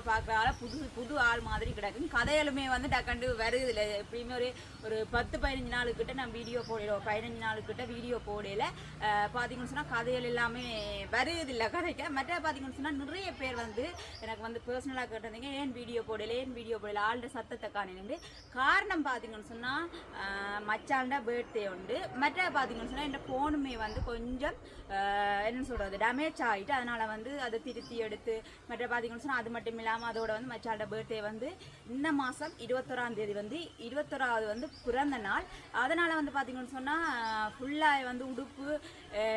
நாட்களுக்கு அப்புறம் பார்க்குறால புது புது ஆள் மாதிரி கிடக்கும் கதையிலுமே வந்து டக்கண்டு வருது இல்லை எப்படியுமே ஒரு ஒரு பத்து பதினஞ்சு நாளுக்கிட்ட நான் வீடியோ போடல. பதினஞ்சு நாளுக்கிட்ட வீடியோ போடையில் பார்த்தீங்கன்னு சொன்னால் கதைகள் எல்லாமே வருது இல்லை கதைக்க. மற்ற பார்த்தீங்கன்னு சொன்னால் நிறைய பேர் வந்து எனக்கு வந்து பர்சனலாக கேட்டிருந்தீங்க ஏன் வீடியோ போடல ஏன் வீடியோ போடல ஆள்ட சத்தத்தை காணினு காரணம் பார்த்தீங்கன்னு சொன்னால் மச்சாண்ட பேர்த்டே உண்டு. மற்ற பார்த்தீங்கன்னு சொன்னால் என் ஃபோனுமே வந்து கொஞ்சம் என்ன சொல்கிறது டேமேஜ் ஆகிட்டு அதனால் வந்து அதை திருத்தி எடுத்து மற்ற பார்த்தீங்கன்னு சொன்னால் அது மட்டும் இல்லாமல் அதோட வந்து மச்சாண்ட பர்த்டே வந்து இந்த மாதம் இருபத்தொராம் தேதி வந்து இருபத்தொராவது வந்து பிறந்த நாள். அதனால் வந்து பார்த்தீங்கன்னு சொன்னால் ஃபுல்லாக வந்து உடுப்பு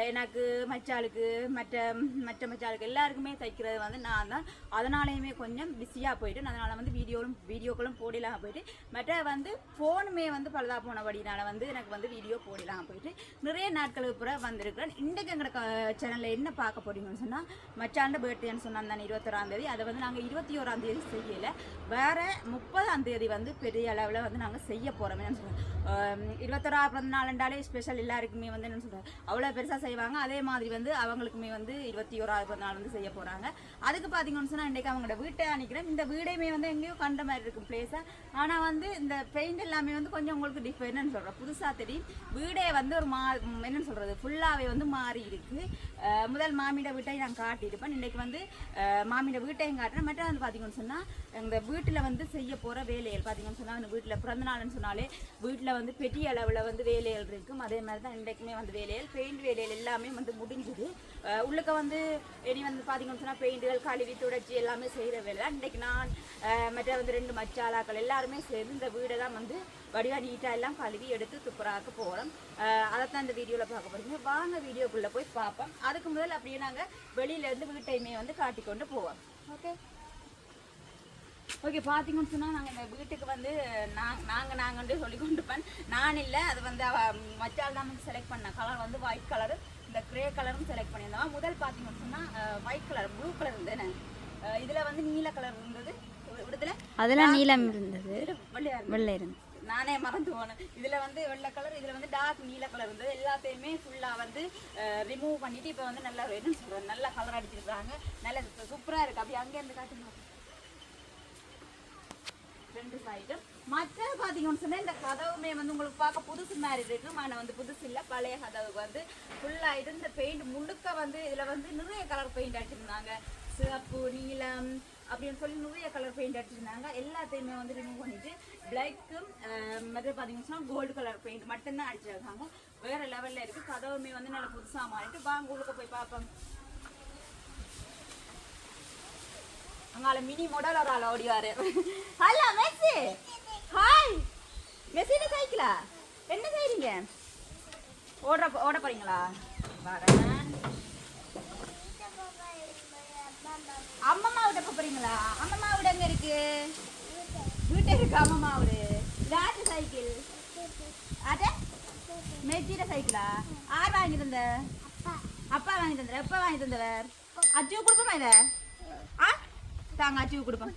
எனக்கு மச்சாளுக்கு மற்ற மற்ற மச்சாளுக்கு எல்லாருக்குமே தைக்கிறது வந்து நான் தான். அதனாலேயுமே கொஞ்சம் பிஸியாக போயிட்டு அதனால் வந்து வீடியோவும் வீடியோக்களும் போடலாம் போயிட்டு மற்ற வந்து ஃபோனுமே வந்து பழுதா போனபடினால வந்து எனக்கு வந்து வீடியோ போடலாம் போயிட்டு நிறைய நாட்களுக்கு புற வந்திருக்கிறேன். இன்றைக்கு எங்களோட சேனலில் என்ன பார்க்க போறீங்கன்னு சொன்னால் மச்சாண்ட பர்த்டேன்னு சொன்னாங்க தானே இருபத்தொராம் தேதி. அதை வந்து நாங்கள் இருபத்தி ஓராம் தேதி செய்யலை. வேறு முப்பதாம் தேதி வந்து பெரிய அளவில் வந்து நாங்கள் செய்ய போகிறோம் என்ன சொல்கிறேன் இருபத்தொரா பிறந்த நாளுண்டாலே ஸ்பெஷல் எல்லாருக்குமே வந்து என்ன சொல்கிறேன் அவ்வளோ பெருசாக செய்வாங்க. அதே மாதிரி வந்து அவங்களுக்குமே வந்து இருபத்தி ஓராவது பிறந்த நாள் வந்து செய்ய போகிறாங்க அதுக்கு பார்த்தீங்கன்னு சொன்னால் இன்றைக்கி அவங்களோட வீட்டை அனுக்கிறேன் இந்த வீடையுமே வந்து எங்கேயோ கண்ட மாதிரி இருக்கும் பிளேஸாக ஆனால் வந்து இந்த பெயிண்ட் எல்லாமே வந்து கொஞ்சம் உங்களுக்கு டிஃபரெண்ட்னு சொல்கிறேன் புதுசாக தெரியும். வீடே வந்து ஒரு மா என்னன்னு சொல்கிறது ஃபுல்லாகவே வந்து மாறி இருக்குது முதல் மாமியோட வீட்டை நான் காட்டியிருப்பேன். இன்றைக்கு வந்து மாமியோட வீட்டையும் காட்டுறேன். மற்ற வந்து பார்த்தீங்கன்னு சொன்னால் இந்த வீட்டில் வந்து செய்ய போகிற வேலைகள். பார்த்தீங்கன்னு சொன்னால் அந்த வீட்டில் பிறந்தநாள்னு சொன்னாலே வீட்டில் வந்து பெரிய அளவில் வந்து வேலைகள் இருக்கும். அதே மாதிரி தான் இன்றைக்குமே வந்து வேலைகள் பெயிண்ட் வேலைகள் எல்லாமே வந்து முடிஞ்சுது. உள்ளுக்க வந்து இனி வந்து பார்த்தீங்கன்னு சொன்னால் பெயிண்டுகள் கழுவி துடைச்சி எல்லாமே செய்கிற வேலை இன்றைக்கு நான் மற்ற வந்து ரெண்டு மச்சாளாக்கள் எல்லாருமே சேர்ந்து இந்த வீடை தான் வந்து வடிவா நீட்டாக எல்லாம் கழுவி எடுத்து துப்புராக்க போகிறோம் அதைத்தான் இந்த வீடியோவில் பார்க்க போகிறீங்க வாங்க வீடியோக்குள்ளே போய் பார்ப்போம் அதுக்கு முதல்ல அப்படியே நாங்கள் வெளியிலேருந்து வீட்டையுமே வந்து காட்டி கொண்டு போவோம் ஓகே ஓகே பார்த்தீங்கன்னு சொன்னால் நாங்கள் இந்த வீட்டுக்கு வந்து நான் நாங்கள் நாங்கன்ட்டு சொல்லி கொண்டுப்பேன் நான் இல்லை அது வந்து மச்சால் தான் வந்து செலக்ட் பண்ண கலர் வந்து ஒயிட் கலரு இந்த கிரே கலரும் செலக்ட் பண்ணியிருந்தோம் முதல் பார்த்தீங்கன்னு சொன்னால் ஒயிட் கலர் ப்ளூ கலர் இருந்தேனே இதில் வந்து நீல கலர் இருந்தது விடுதல அதெல்லாம் நீலம் இருந்தது இருந்தது. வெள்ளை இருந்தது நானே மறந்து போனேன். இதில் வந்து வெள்ளை கலர் இதில் வந்து டார்க் நீல கலர் இருந்தது. எல்லாத்தையுமே ஃபுல்லாக வந்து ரிமூவ் பண்ணிவிட்டு இப்போ வந்து நல்லா என்ன சொல்றது நல்லா கலர் அடிச்சிருக்காங்க நல்ல சூப்பராக இருக்குது அப்படி அங்கேருந்து காட்டுங்க ரெண்டு சைடும் மற்ற பார்த்தீங்கன்னு சொன்னால் இந்த கதவுமே வந்து உங்களுக்கு பார்க்க புதுசு மாதிரி இருக்கும் ஆனால் வந்து புதுசு இல்லை. பழைய கதவுக்கு வந்து ஃபுல்லாக இருந்த பெயிண்ட் முழுக்க வந்து இதில் வந்து நிறைய கலர் பெயிண்ட் அடிச்சிருந்தாங்க. சிவப்பு நீலம் அப்படின்னு சொல்லி நிறைய கலர் பெயிண்ட் அடிச்சிருந்தாங்க. எல்லாத்தையுமே வந்து ரிமூவ் பண்ணிட்டு பிளாக்கும் மற்ற பார்த்தீங்கன்னா கோல்டு கலர் பெயிண்ட் மட்டும்தான் அடிச்சிருக்காங்க. வேற லெவலில் இருக்கு. கதவுமே வந்து நல்லா புதுசாக மாறிட்டு வாங்க உள்ளுக்கு போய் பார்ப்போம். அங்கால மினி மாடல் ஒரு ஆள் ஓடிவாரு. Hello Messi. ஹாய் மெஸ்ஸின்னு சைக்கிளா என்ன செய்றீங்க? ஓட ஓட போறீங்களா? வரேன். அம்மம்மா விட போறீங்களா? அம்மம்மா விட எங்க இருக்கு? வீட்டு இருக்கு அம்மம்மா வீடு லாட்டு சைக்கிள். அட மெஜிட சைக்கிளா? ஆர் வாங்கி தந்த? அப்பா வாங்கி தந்தார் எப்பா வாங்கி தந்தவர் அச்சு கொடுப்போமா இத? ஆ? தாங்க அச்சு கொடுப்போம்.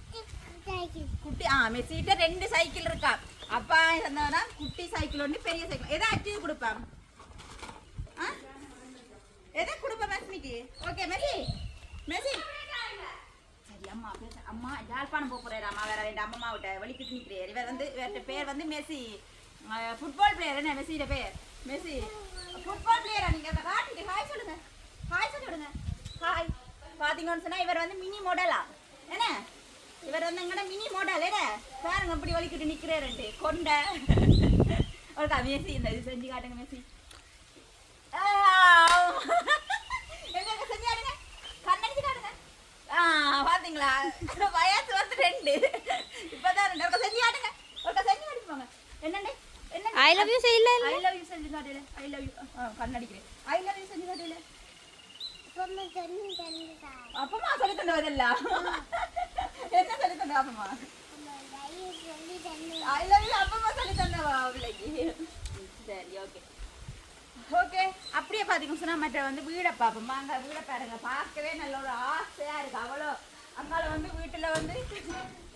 குட்டி ஆ மெஸ்ஸிட்ட ரெண்டு சைக்கிள் இருக்கா. அப்பா தந்தவனா குட்டி சைக்கிள் ஒன்று பெரிய சைக்கிள். எதை அச்சு கொடுப்பான் ஆ? எதை கொடுப்பேன் மெஸ்மிக்கு ஓகே மெஸ்ஸி. மெஸ்ஸி அம்மா பேச. அம்மா யாழ்ப்பாணம் போக போறாரு அம்மா வேற ரெண்டு அம்மா விட்ட வலிக்கிட்டு நிற்கிறார் இவர் வந்து இவர்கிட்ட பேர் வந்து மெஸ்ஸி ஃபுட்பால் பிளேயர் என்ன மெஸ்ஸியோட பேர்? மெஸ்ஸி ஃபுட்பால் பிளேயரா நீங்க அதை காட்டிட்டு ஹாய் சொல்லுங்க. ஹாய் சொல்லி விடுங்க ஹாய் பாத்தீங்கன்னு சொன்னா இவர் வந்து மினி மாடலா என்ன? இவர் வந்து எங்கட மினி மாடல் என்ன? பாருங்க இப்படி வலிக்கிட்டு நிக்கிறாருன்ட்டு கொண்ட. ஒரு கவியசி இந்த இது செஞ்சு காட்டுங்க மெஸ்ஸி எங்க எங்க செஞ்சு காட்டுங்க கண்ணடிச்சு காட்டுங்க ஆ பாத்தீங்களா? வயசு வந்து ரெண்டு. இப்பதான் ரெண்டு. ஒருக்கா செஞ்சு காட்டுங்க. ஒருக்கா செஞ்சு காட்டிட்டு போங்க. என்னண்டு என்ன ஐ லவ் யூ செய்யல ஐ லவ் யூ செஞ்சு காட்டல ஐ லவ் யூ கண்ணடிக்கிறேன். ஐ லவ் யூ செஞ்சு காட்டல அப்பமா சொல்லி தந்தவதல்ல என்ன சொல்லி தந்த அப்பமா ஐ லவ் யூ அப்பமா சொல்லி தந்தவா பிள்ளைக்கு சரி ஓகே ஓகே பார்த்தீங்கன்னு சொன்னால் மற்ற வந்து வீடை பார்ப்போம். அங்கே வீடை பாருங்க. பார்க்கவே நல்ல ஒரு ஆசையாக இருக்குது அவ்வளோ அங்கால வந்து வீட்டுல வந்து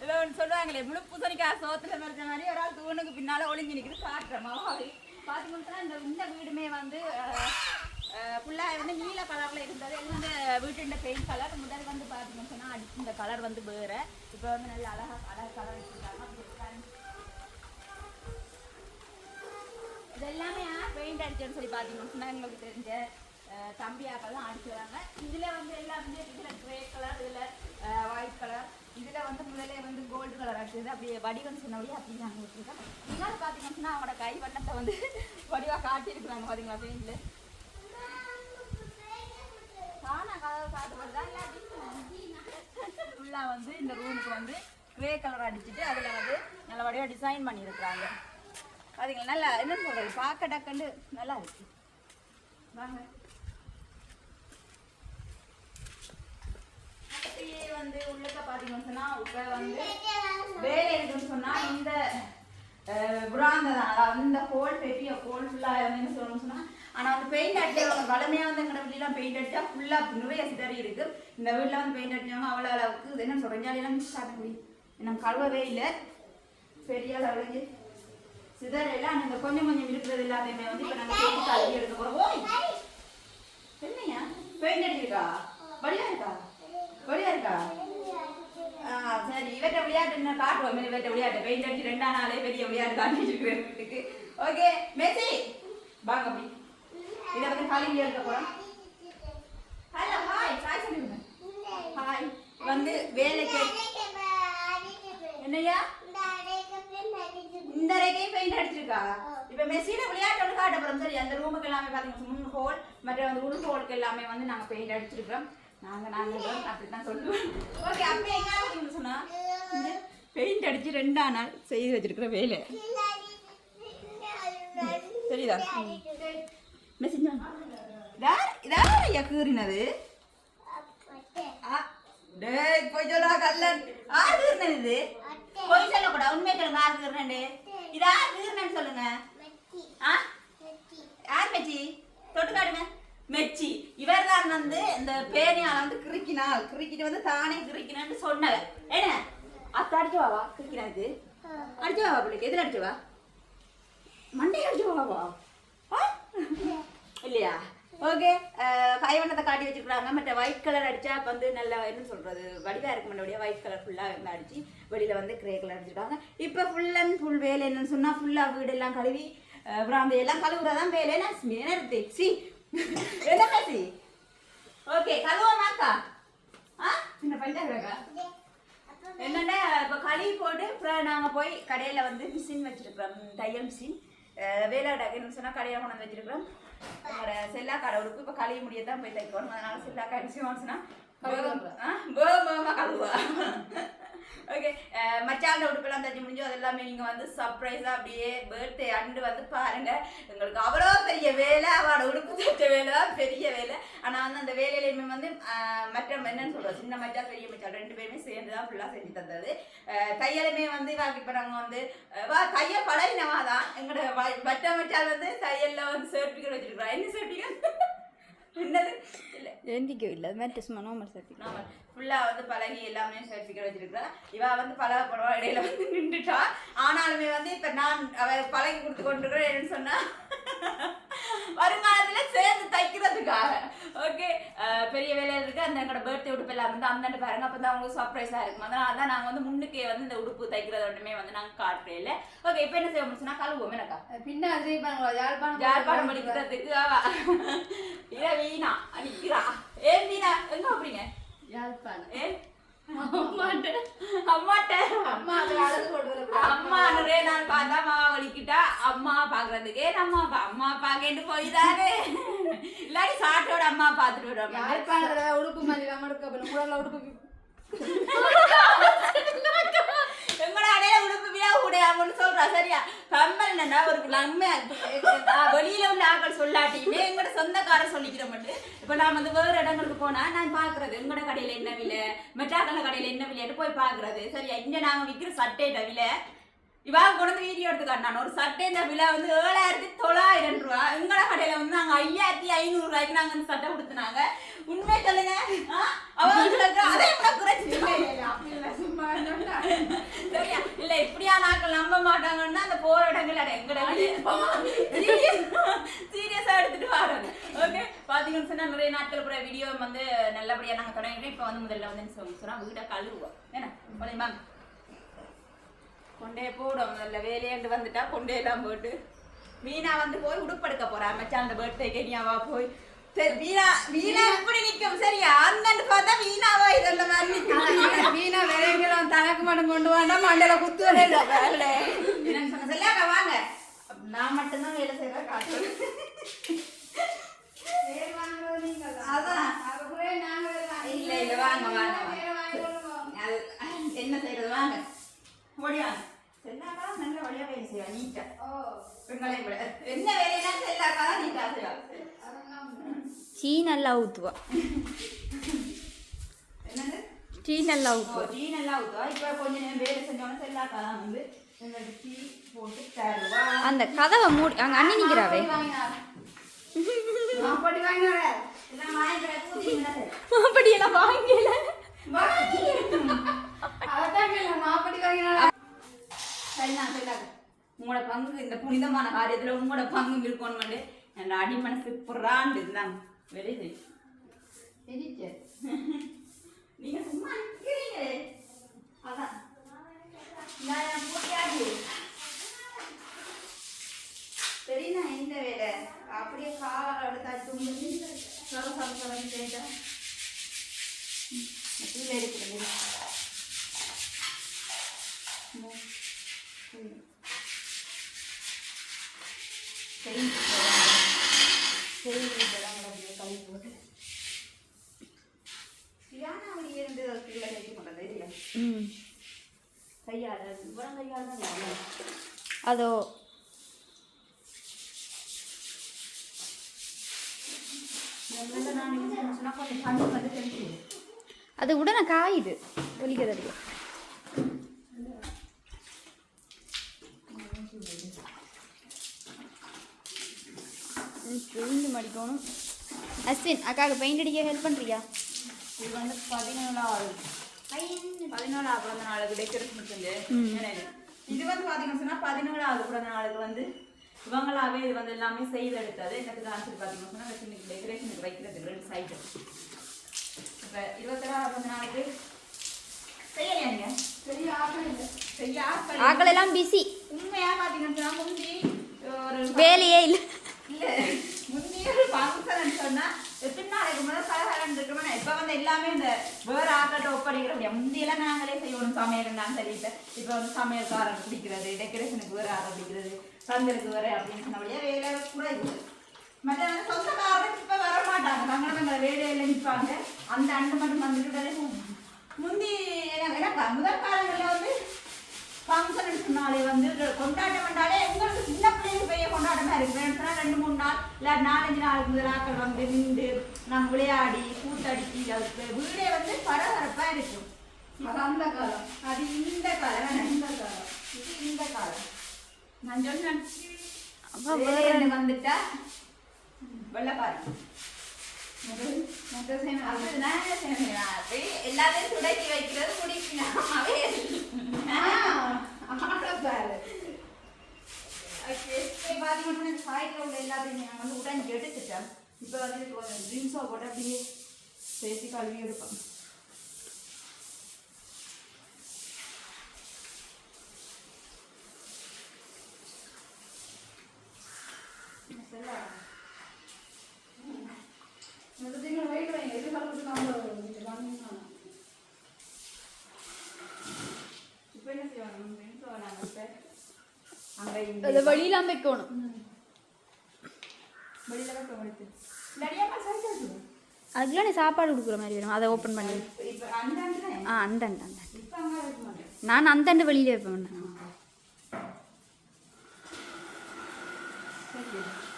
இல்லை ஒன்று சொல்லுவாங்களே முழு பூசணிக்காய் சோத்துல மறைச்ச மாதிரி ஒரு ஆள் தூணுக்கு பின்னால ஒளிஞ்சு நிற்குது காட்டுற மாதிரி. பார்த்தீங்கன்னா இந்த இந்த வீடுமே வந்து ஃபுல்லாக வந்து நீல கலரில் இருந்தது. இது வந்து வீட்டுண்ட பெயிண்ட் கலர் முதல் வந்து பார்த்தீங்கன்னு சொன்னால் அடிச்சு இந்த கலர் வந்து வேறு. இப்போ வந்து நல்ல அழகா கலர் கலர் இதெல்லாமே இது எல்லாமே பெயிண்ட் அடிச்சேன்னு சொல்லி பார்த்தீங்கன்னா சொன்னால் எங்களுக்கு தெரிஞ்ச தம்பி தம்பியாக்கள் தான் அடிச்சுறாங்க இதில் வந்து எல்லாமே இதில் க்ரே கலர் இதில் ஒயிட் கலர் இதில் வந்து முதல்ல வந்து கோல்டு கலர் அடிச்சது. அப்படியே வடிவம் சொன்னபடியே அப்படி நாங்கள் விட்டுருக்கோம் இதனால் பார்த்தீங்கன்னு அவங்களோட கை வண்ணத்தை வந்து வடிவாக காட்டியிருக்கிறாங்க பார்த்தீங்களா பெயிண்டில் காணா கதவு காட்டுறதா இல்லாட்டி ஃபுல்லாக வந்து இந்த ரூமுக்கு வந்து க்ரே கலர் அடிச்சுட்டு அதில் வந்து நல்லபடியாக டிசைன் பண்ணியிருக்கிறாங்க. அதுங்களா நல்லா என்ன சொல்கிறது பார்க்க டக்கண்டு நல்லா இருக்கு. வாங்க. வந்து உள்ளக்க பார்த்தீங்கன்னு சொன்னால் இப்போ வந்து வேலை இருக்குன்னு சொன்னால் இந்த புராந்த தான். அதாவது இந்த ஹோல் பெரிய ஹோல் ஃபுல்லாக வந்து என்ன சொல்லணும்னு சொன்னால் ஆனால் வந்து பெயிண்ட் அடிச்சவங்க வளமையாக வந்து எங்கள் வீட்டிலாம் பெயிண்ட் அடிச்சா ஃபுல்லாக நிறைய சிதறி இருக்கு. இந்த வீட்டில் வந்து பெயிண்ட் அடிச்சவங்க அவ்வளோ அளவுக்கு இது என்ன சொல்கிறேன் ஜாலியெல்லாம் மிஸ் ஆக முடியும் நம்ம கழுவவே இல்லை. பெரிய அளவுக்கு. சிதறல அந்த கொஞ்சம் கொஞ்சம் இருக்கிறது எல்லாத்தையுமே வந்து இப்போ நாங்கள் சேர்த்து கழுவி எடுக்க போகிறோம் ஓய்! என்னையா? பெயிண்ட் அடிச்சிருக்கா வழியா இருக்கா? வழியா இருக்கா? ஆ சரி. இவற்ற விளையாட்டு என்ன? காட்டுவோம். இவற்ற விளையாட்டு. பெயிண்ட் அடிச்சு ரெண்டாம் நாளே பெரிய விளையாட்டு காட்டிட்டு இருக்கிறேன் வீட்டுக்கு ஓகே. மெஸ்ஸி வாங்க அப்படி. இதை வந்து காலையில் எடுக்க போகிறோம் ஹலோ ஹாய். ஹாய் சொல்லுங்க. ஹாய். வந்து வேலைக்கு என்னையா? இந்த ரேகையும் பெயிண்ட் அடிச்சிருக்கா இப்ப மெஸ்ஸில விளையாட்டு ஒன்று காட்ட போறோம் சரி அந்த ரூமுக்கு எல்லாமே பாத்தீங்கன்னா முன் ஹோல் மற்ற வந்து உள் ஹோலுக்கு எல்லாமே வந்து நாங்க பெயிண்ட் அடிச்சிருக்கிறோம் நாங்க நாங்க அப்படித்தான் சொல்லுவோம் ஓகே அப்ப எங்க சொன்னா பெயிண்ட் அடிச்சு ரெண்டா நாள் செய்து வச்சிருக்கிற வேலை சரிதா மெசேஜ் இதா ஐயா கீறினது ஆ, டேய் போய் சொல்லா கல்லன் ஆறு கீறினது இது? போய் சொல்லக்கூடாது உண்மை சொல்லுங்க ஆறு இது ஆறு கீறினு சொல்லுங்க? ஆ? யார் மெச்சி? தொட்டு காட்டுங்க. மெச்சி. இவர் தான் வந்து இந்த பேனியால வந்து கிறுக்கினாள். கிறுக்கிட்டு வந்து தானே கிறுக்கினான்னு சொன்னவ. என்ன? அத்தை அடிச்சு வாவா கிறுக்கினாது அடிச்சு வாவா பிள்ளைக்கு. எதில் அடிச்சு வா? மண்டையை அடிச்சு வாவா? இல்லையா? ஓகே கைவண்ணத்தை காட்டி வச்சிருக்காங்க மற்ற ஒயிட் கலர் அடிச்சா வந்து நல்ல என்ன சொல்றது வடிவா இருக்க மண்டபடியா ஒயிட் கலர் ஃபுல்லா வந்து அடிச்சு வெளியில வந்து கிரே கலர் அடிச்சிருக்காங்க. இப்போ ஃபுல் அண்ட் ஃபுல் வேலை என்னன்னு சொன்னா ஃபுல்லா வீடு எல்லாம் கழுவி அஹ், பிராந்தி எல்லாம் கழுவுறதான் வேலை. என்ன நேரத்து சி. என்ன பேசி ஓகே கழுவமாக்கா ஆ? என்ன பஞ்சாயக்கா என்னன்னா இப்போ கழுவி போட்டு அப்புறம் நாங்கள் போய் கடையில் வந்து மிஷின் வச்சிருக்கிறோம் தையல் மிஷின் வேலை டக்குன்னு சொன்னால் கடையில் கொண்டு வந்து வச்சிருக்கிறோம். செல்லா கடை உடுப்பு இப்போ கழுவி முடிய தான் போய் தைக்கணும் அதனால செல்லா கடிச்சு சொன்னால் கழுவா ஓகே மச்சாண்ட உடுப்பெல்லாம் தைச்சு முடிஞ்சு அது எல்லாமே நீங்கள் வந்து சர்ப்ரைஸாக அப்படியே பர்த்டே அண்டு வந்து பாருங்க. எங்களுக்கு அவ்வளோ பெரிய வேலை அவளோட உடுப்பு தைச்ச வேலை தான் பெரிய வேலை. ஆனால் வந்து அந்த வேலையிலையுமே வந்து மற்ற என்னன்னு சொல்கிறோம் சின்ன மச்சா பெரிய மச்சா ரெண்டு பேருமே சேர்ந்து தான் ஃபுல்லாக செஞ்சு தந்தது. தையலுமே வந்து இவாக்கு இப்போ நாங்கள் வந்து வா தையல் பழகினவா தான். எங்களோட மற்ற மச்சால் வந்து தையலில் வந்து சர்டிஃபிகேட் வச்சிருக்கிறோம் என்ன சர்டிஃபிகேட் என்னது? இல்லை. எந்திக்கோ இல்லை சும்மா நார்மல் சர்டிஃபிகேட் நாம ஃபுல்லா வந்து பழகி எல்லாமே சர்டிஃபிகேட் வச்சிருக்கிறா. இவ வந்து பழக போடுவா இடையில வந்து நின்றுட்டா ஆனாலுமே வந்து இப்ப நான் அவ பழகி கொடுத்து கொண்டிருக்கிறேன் சொன்னா வருங்காலத்துல சேர்ந்து தைக்கிறதுக்காக. ஓகே பெரிய வேலையில இருக்கு. அந்த எங்களோட பர்த்டே உடுப்பு எல்லாம் வந்து அந்தாண்டு பாருங்க. அப்போ தான் உங்களுக்கு சர்ப்ரைஸா இருக்கும். அதனால தான் நாங்க வந்து முன்னுக்கே வந்து இந்த உடுப்பு தைக்கிறது ஒன்றுமே வந்து நாங்க காட்டுறே இல்லை. ஓகே இப்போ என்ன செய்வோம் சொன்னா கழுவோம் எனக்கா பின்னாடி பாருங்க. யாழ்ப்பாணம் யாழ்ப்பாணம் படிக்கிறதுக்கு அவ. இத வீணா நிக்கிறா ஏன் வீணா? எங்க போறீங்க யாழ்ப்பாணம். ஏன் அம்மாட்ட. அம்மாட்ட. அம்மா அம்மா நிறைய நாள் பார்த்தா மாவா வலிக்கிட்டா அம்மா பாக்குறதுக்கே நம்ம அம்மா பாக்கேன்னு போயிதானே இல்லாட்டி சாட்டோட அம்மா பாத்துட்டு யாழ்ப்பாணத்துல உடுப்பு மாதிரி எடுக்க போறோம் உடல்ல உடுப்பு எங்கட அடைய உடுப்பு வியா உடையாமன்னு சொல்றா. சரியா? கம்மல் என்னன்னா ஒரு நம்ம வெளியில உள்ள ஆக்கள் சொல்லாட்டியுமே எங்கட சொந்தக்கார சொல்லிக்கிற மட்டும் இப்ப நான் வந்து வேற இடங்களுக்கு போனா நான் பாக்குறது எங்கட கடையில என்ன விலை? மெட்டாக்கல கடையில என்ன விலைன்னு போய் பாக்குறது? சரியா? இங்க நாங்க விக்கிற சட்டை விலை. இவா கொண்டு வந்து வீடியோ எடுத்து காட்டினான். ஒரு இந்த விலை வந்து ஏழாயிரத்தி தொள்ளாயிரம் ரூபா. எங்கட கடையில வந்து நாங்க ஐயாயிரத்தி ஐநூறு ரூபாய்க்கு நாங்க அந்த சட்டை கொடுத்துனாங்க. உண்மை சொல்லுங்க. ஆ? அவ குறைச்சி சும்மா அதை என்ன குறைச்சிட்டு மாட்டாங்கன்னா அந்த போற இடங்கள் அட எங்கட சீரியஸா எடுத்துட்டு வராங்க ஓகே பாத்தீங்கன்னு சொன்னா நிறைய நாட்கள் கூட வீடியோ வந்து நல்லபடியா நாங்க தொடங்கிட்டு இப்ப வந்து முதல்ல வந்து சொன்னா வீட்டை கழுவுவோம். என்ன? போதுமா கொண்டே போடும் முதல்ல வேலையாண்டு வந்துட்டா கொண்டே எல்லாம் போட்டு. மீனா வந்து போய் உடுப்படுக்க போறா. மச்சான் அந்த பர்த்டே கெனியாவா போய். சரி வீணா வீணா எப்படி நிக்கும். சரியா அந்தன்னு பார்த்தா வீணாவா இதெல்லாம் மாதிரி நிக்கும். வீணா விலைங்களும் தனக்கு மட்டும் கொண்டு வாண்டா வேலை என்னன்னு சொன்ன செல்லாக்கா வாங்க. நான் மட்டும்தான் வேலை செய்யற காட்டு. அதான். இல்ல இல்ல வாங்க வாங்க என்ன செய்யறது வாங்க. ஓடியாங்க செல்லாக்கா நல்ல வழியா வேலை செய்வா நீட்டா. ஓ, பெண்களையும் விட. என்ன வேலைனா செல்லாக்கா தான் நீட்டா செய்வா. டீ நல்லா ஊற்றுவா டீ நல்லா ஊற்றுவா டீ நல்லா ஊத்துவா. இப்ப கொஞ்ச நேரம் வேலை செஞ்சோன்னு வந்து அந்த கதவை மூடி அங்கே அண்ணி. மாப்பட்டி வாங்கினாரே. எல்லாம் வாங்கல. உங்களோட பங்கு இந்த புனிதமான காரியத்துல உங்களோட பங்கு இருக்கணும் அடி மனசு புறாண்டு இருந்தாங்க வெரி சரி எரிச்சு. நீங்க சும்மா நிக்கிறீங்களே அதான். நான் என் பூட்டியாச்சு. சரிண்ணா இந்த வேலை. அப்படியே காலால் எடுத்தாச்சு உங்களுக்கு சர சர சரன்னு கேட்டா. கீழே இருக்கிறது சரி இதெல்லாம் அப்படியே கழுவி போட்டு சரியான அப்படி இருந்து கீழே வைக்க மாட்டேன் இல்லையா? ம். கையால் இவ்வளோ கையால் தான் வேணும். அதோ. அது உடனே காயுது ஒலிக்கிறது பெயிண்ட் அடிக்கணும் அஸ்வின் அக்காவுக்கு பெயிண்ட் அடிக்க ஹெல்ப் பண்ணுறியா இது வந்து பதினேழாவது. பதினேழாவது பிறந்த நாளுக்கு டெக்கரேஷன் செஞ்சு எனக்கு இது? வந்து பாத்தீங்கன்னு சொன்னா பதினேழாவது பிறந்த நாளுக்கு வந்து இவங்களாவே இது வந்து எல்லாமே செய்து எடுத்தது. எனக்கு காமிச்சு பாத்தீங்கன்னு சொன்னா இன்னைக்கு டெக்கரேஷனுக்கு வைக்கிறதுக்கு ரெண்டு சைடு இப்ப இருபத்தேழாவது பிறந்த நாளுக்கு செய்யலையா நீங்க? பெரிய ஆட்டம் இல்லை. ஆக்கள் எல்லாம் பிஸி உண்மையா பாத்தீங்கன்னு சொன்னா முந்தி ஒரு வேலையே இல்லை. இல்ல முந்தி ஒரு ஃபங்க்ஷன் சொன்னா எத்தனை நாளைக்கு முதல்ல கலகலன்னு இருக்கணும் இப்ப வந்து எல்லாமே இந்த வேற ஆக்கட்ட ஒப்படைக்கிற முடியாது முந்தியெல்லாம் நாங்களே செய்யணும் சமையல் நான் சொல்லிட்டு இப்ப வந்து சமையல்காரன் பிடிக்கிறது டெக்கரேஷனுக்கு வேற ஆளை பிடிக்கிறது பந்தலுக்கு வேற அப்படின்னு சொன்னபடியா வேலை கூட இருக்குது மற்ற வந்து காரணம் இப்ப வர மாட்டாங்க. தங்கள வேலையில நிற்பாங்க அந்த அண்ணன் மட்டும் வந்துட்டு முந்தி எனக்கு எனக்கு முதல் ஃபங்க்ஷன் சொன்னாலே வந்து கொண்டாட்டம் பண்ணாலே எங்களுக்கு சின்ன பிள்ளைங்க பெரிய கொண்டாட்டமா இருக்கு ஏன்னு சொன்னா ரெண்டு மூணு நாள் இல்லை நாலஞ்சு நாளுக்கு முதல் ஆக்கள் வந்து நின்று நாங்கள் விளையாடி கூத்தடிச்சு அதுக்கு வீடே வந்து பரபரப்பா இருக்கும். அது அந்த காலம். அது இந்த காலம். இந்த காலம். இது இந்த காலம். நான் சொன்னேன் வந்துட்டா வெள்ளக்காரி எல்லாத்தையும் சுடக்கி வைக்கிறது முடிக்கலாமாவே. பாத்தீங்கன்னா சாய்க்கில் உள்ள எல்லாத்தையும் நான் வந்து உடஞ்சி எடுத்துட்டேன் இப்போ வந்து கொஞ்சம் ட்ரிங்க்ஸோ போட்டு அப்படியே பேசி கழுவி எடுப்பேன் இந்த திங்கள் வெயிட் வைங்க. எதிர்காலத்துக்கு நம்ம இது வாங்கிக்கலாம். இப்போ என்ன செய்வாங்க ட்ரிங்க்ஸோ நாங்கள் இப்போ அங்கே நிறையா சைக்கிள் அதுக்குலாம் சாப்பாடு கொடுக்குற மாதிரி வரும் அதை ஓப்பன் பண்ணி இப்போ அந்த அண்டு ஆ அந்த அந்த அந்த நான் அந்த அண்டு வெளியில வைப்பேன் நான்.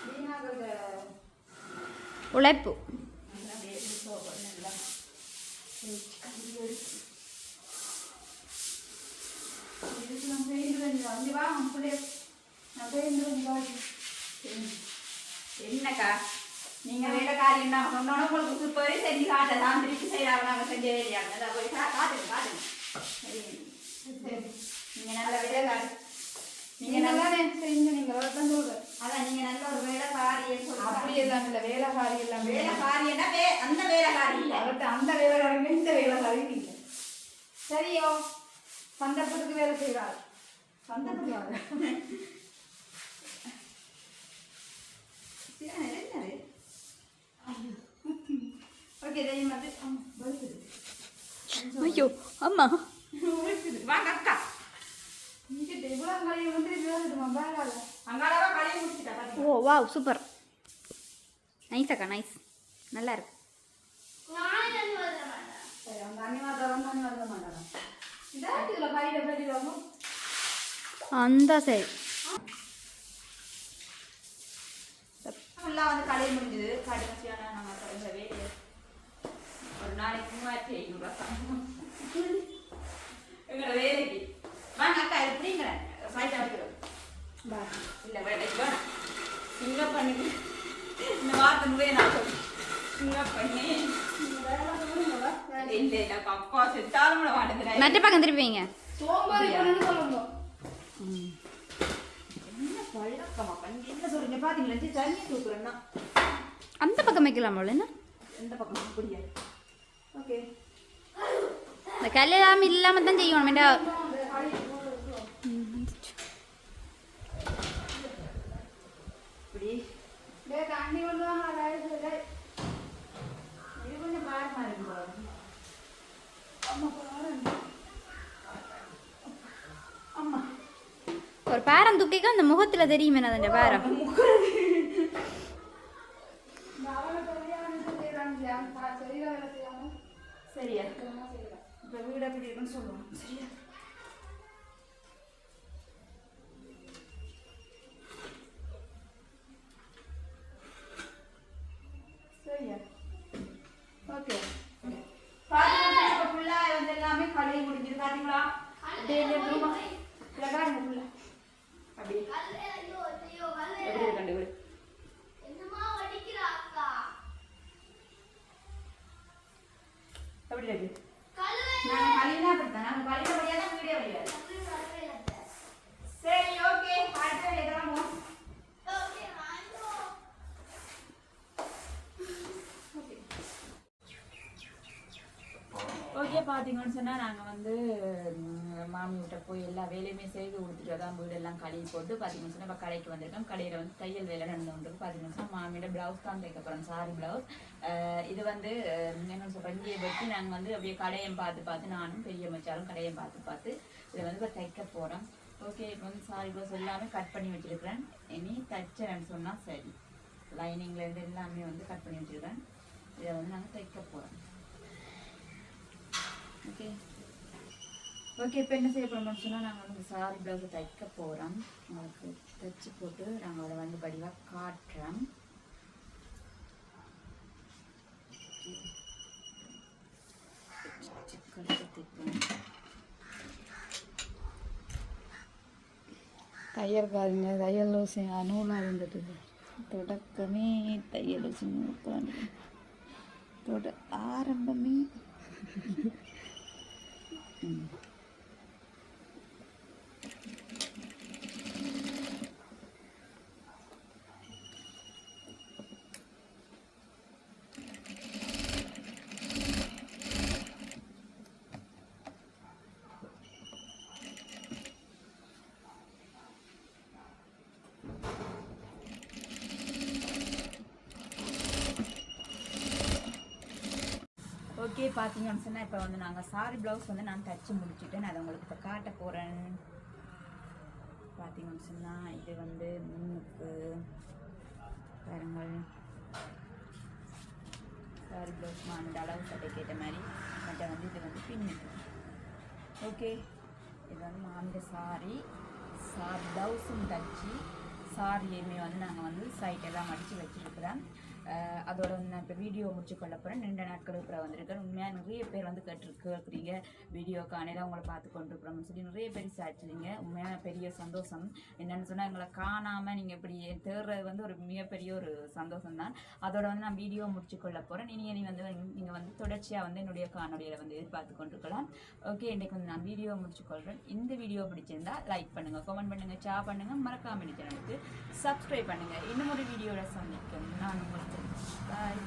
வீணாகிறத உழைப்பு என்னக்கா? நீங்க வேலை காரியம் தான். சொன்னோட உங்களுக்கு சூப்பரே செஞ்சு காட்ட நான் திருப்பி செய்யறாங்க நாங்க செஞ்ச வேலையாங்க அதை போய் காட்டுங்க காட்டுங்க. நீங்க நல்ல வேலை நீங்க நல்லா செஞ்சு நீங்க தான் சொல்றேன் அதான் நீங்க நல்ல ஒரு வேலைக்காரியை அப்படி சொல்லி எல்லாம் இல்ல. வேலைக்காரி எல்லாம் வேலைக்காரியன்னா வே அந்த வேலைக்காரி இல்ல. அவர்கிட்ட அந்த வேலைக்காரங்க இந்த வேலைக்காரி இல்லை. சரியோ. சந்தர்ப்பத்துக்கு வேலை செய்கிறாள் சந்தர்ப்பம் சரி அவங்க அன்னிவாதம் வந்து அன்னிவாதம் மாட்டாங்க இதான் இதில் கையில் கட்டிடுவாங்க அந்த சரி ஃபுல்லாக வந்து கலையை முடிஞ்சது. கடைசியான நம்ம வேலையை ஒரு நாளைக்கு மூவாயிரத்தி ஐநூறுரூவா எங்களோட வேலைக்கு. வாங்க அக்கா எப்படிங்கிறேன் சைட் ஆகிடும் இல்லை வேலைக்கு வேணாம். சிங்க பண்ணி. இந்த வார்த்தை முறையை நான் சொல்றேன் சிங்க பண்ணி. இல்லை இல்லை அப்பா செத்தாலும் மாட்டேங்கிறேன் மற்ற பக்கம் திருப்பிங்க சோம்பேறி பொண்ணுன்னு சொல்லுங்க. என்ன பழக்கமா பாத்தீங்களா? தண்ணி தூக்குறேன்னா அந்த பக்கம் வைக்கலாம் போல என்ன எந்த பக்கம் அப்படியா. ஓகே. இந்த கல்யாணம் இல்லாமல் தான் செய்யணும் வேண்டா இப்படி டேய் தண்ணி கொண்டு வாங்க வேலை செய்ய இது கொஞ்சம் பாரமா இருக்கு பாருங்க அம்மா பாருங்க அம்மா தூக்கிக்க அந்த முகத்துல தெரியுமே நான் அந்த செய்யாம சரியா இதெல்லாம் செய்கிறாங்க இப்ப வீடு எப்படி இருக்குன்னு சொல்லுவோம் சரியா சரியா ஓகே பாத்தீங்களா இப்ப ஃபுல்லா வந்து எல்லாமே கழுவி முடிஞ்சது பாத்தீங்களா அப்படியே இந்த room அ- இதுல பாருங்க ஃபுல்லா அப்படியே எப்படி இருக்கு கண்டு விடு எப்படி இருக்கு நாங்க கழுவினா அப்படித்தான் நாங்க கழுவினபடியா தான் வீடியோ வெளியாது சரி ஓகே அடுத்த வீடியோ கிளம்புவோம் ஓகே பார்த்தீங்கன்னு சொன்னால் நாங்கள் வந்து மாமி விட்ட போய் எல்லா வேலையுமே செய்து கொடுத்துட்டு தான் வீடெல்லாம் கழுவி போட்டு பார்த்தீங்கன்னு சொன்னால் இப்போ கடைக்கு வந்திருக்கோம். கடையில் வந்து தையல் வேலை நடந்து கொண்டு பார்த்தீங்கன்னு சொன்னால் மாமியோட ப்ளவுஸ் தான் தைக்க போகிறோம் சாரி ப்ளவுஸ் இது வந்து என்ன சொல்கிறேன் இங்கே வச்சு நாங்கள் வந்து அப்படியே கடையம் பார்த்து பார்த்து நானும் பெரிய மச்சாலும் கடையம் பார்த்து பார்த்து இதை வந்து இப்போ தைக்க போகிறோம் ஓகே இப்போ வந்து சாரி ப்ளவுஸ் எல்லாமே கட் பண்ணி வச்சுருக்கிறேன். இனி தைச்சேன்னு சொன்னால் சரி. லைனிங்லேருந்து எல்லாமே வந்து கட் பண்ணி வச்சுருக்கிறேன். இதை வந்து நாங்கள் தைக்க போகிறோம் ஓகே ஓகே இப்போ என்ன செய்ய போகிறோம்னு சொன்னால் நாங்கள் வந்து சாரி ப்ளவுஸை தைக்க போகிறோம் உங்களுக்கு தைச்சு போட்டு நாங்கள் அதை வந்து படிவாக காட்டுறோம். கழுத்தை தைப்போம் தையல் ஊசி நூலாக இருந்துட்டு தொடக்கமே தையல் ஊசி நூற்றாண்டு தொட ஆரம்பமே Mm. ஓகே பார்த்தீங்க சொன்னால் இப்போ வந்து நாங்கள் சாரி ப்ளவுஸ் வந்து நான் தச்சு முடிச்சுட்டேன் அதை உங்களுக்கு இப்போ காட்ட போகிறேன் பார்த்தீங்க சொன்னால் இது வந்து முன்னுக்கு. பாருங்கள். சாரி ப்ளவுஸ் அந்த அளவு சட்டை கேட்ட மாதிரி மற்ற வந்து இது வந்து பின்னுக்கு. ஓகே இது வந்து மாமிட சாரி சாரி ப்ளவுஸும் தச்சு சாரியுமே வந்து நாங்கள் வந்து சைட்டெல்லாம் மடித்து வச்சுருக்குறோம் அதோட வந்து நான் இப்போ வீடியோ முடிச்சு கொள்ள போகிறேன் ரெண்டு நாட்களுக்கு அப்புறம் வந்திருக்கேன். உண்மையாக நிறைய பேர் வந்து கேட்டு கேட்குறீங்க வீடியோ காணையில் உங்களை பார்த்து கொண்டு இருக்கிறோம்னு சொல்லி நிறைய பேர் சாச்சுறீங்க உண்மையான பெரிய சந்தோஷம். என்னென்னு சொன்னால் எங்களை காணாமல் நீங்கள் இப்படி தேடுறது வந்து ஒரு மிகப்பெரிய ஒரு சந்தோஷம் தான் அதோட வந்து நான் வீடியோ முடிச்சு கொள்ள போகிறேன் நீங்கள் நீ வந்து நீங்கள் வந்து தொடர்ச்சியாக வந்து என்னுடைய காணொலியில் வந்து எதிர்பார்த்து கொண்டிருக்கலாம். ஓகே இன்றைக்கு வந்து நான் வீடியோ முடிச்சு கொள்கிறேன் இந்த வீடியோ பிடிச்சிருந்தா லைக் பண்ணுங்கள் கமெண்ட் பண்ணுங்கள் ஷேர் பண்ணுங்கள் மறக்காமல் சேனலுக்கு சப்ஸ்கிரைப் பண்ணுங்கள் இன்னும் ஒரு வீடியோவில் சந்திக்கும். நான் உங்களுக்கு பாய்